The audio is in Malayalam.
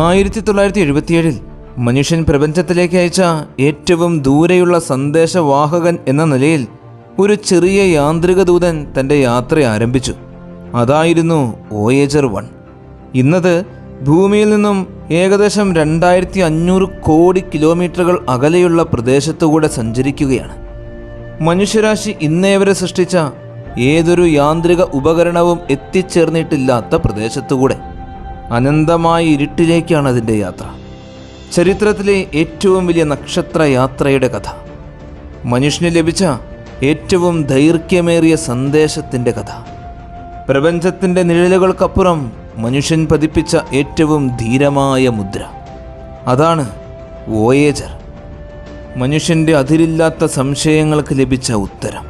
ആയിരത്തി തൊള്ളായിരത്തി എഴുപത്തിയേഴിൽ മനുഷ്യൻ പ്രപഞ്ചത്തിലേക്ക് അയച്ച ഏറ്റവും ദൂരെയുള്ള സന്ദേശവാഹകൻ എന്ന നിലയിൽ ഒരു ചെറിയ യാന്ത്രിക ദൂതൻ തന്റെ യാത്ര ആരംഭിച്ചു. അതായിരുന്നു ഓയേജർ വൺ. ഇന്നത് ഭൂമിയിൽ നിന്നും ഏകദേശം രണ്ടായിരത്തി അഞ്ഞൂറ് കോടി കിലോമീറ്ററുകൾ അകലെയുള്ള പ്രദേശത്തുകൂടെ സഞ്ചരിക്കുകയാണ്. മനുഷ്യരാശി ഇന്നേവരെ സൃഷ്ടിച്ച ഏതൊരു യാന്ത്രിക ഉപകരണവും എത്തിച്ചേർന്നിട്ടില്ലാത്ത പ്രദേശത്തുകൂടെ. അനന്തമായ ഇരുട്ടിലേക്കാണ് അതിന്റെ യാത്ര. ചരിത്രത്തിലെ ഏറ്റവും വലിയ നക്ഷത്ര യാത്രയുടെ കഥ. മനുഷ്യന് ലഭിച്ച ഏറ്റവും ദൈർഘ്യമേറിയ സന്ദേശത്തിന്റെ കഥ. പ്രപഞ്ചത്തിന്റെ നിഴലുകൾക്കപ്പുറം മനുഷ്യൻ പതിപ്പിച്ച ഏറ്റവും ധീരമായ മുദ്ര. അതാണ് വോയേജർ. മനുഷ്യന്റെ അതിരില്ലാത്ത സംശയങ്ങൾക്ക് ലഭിച്ച ഉത്തരം.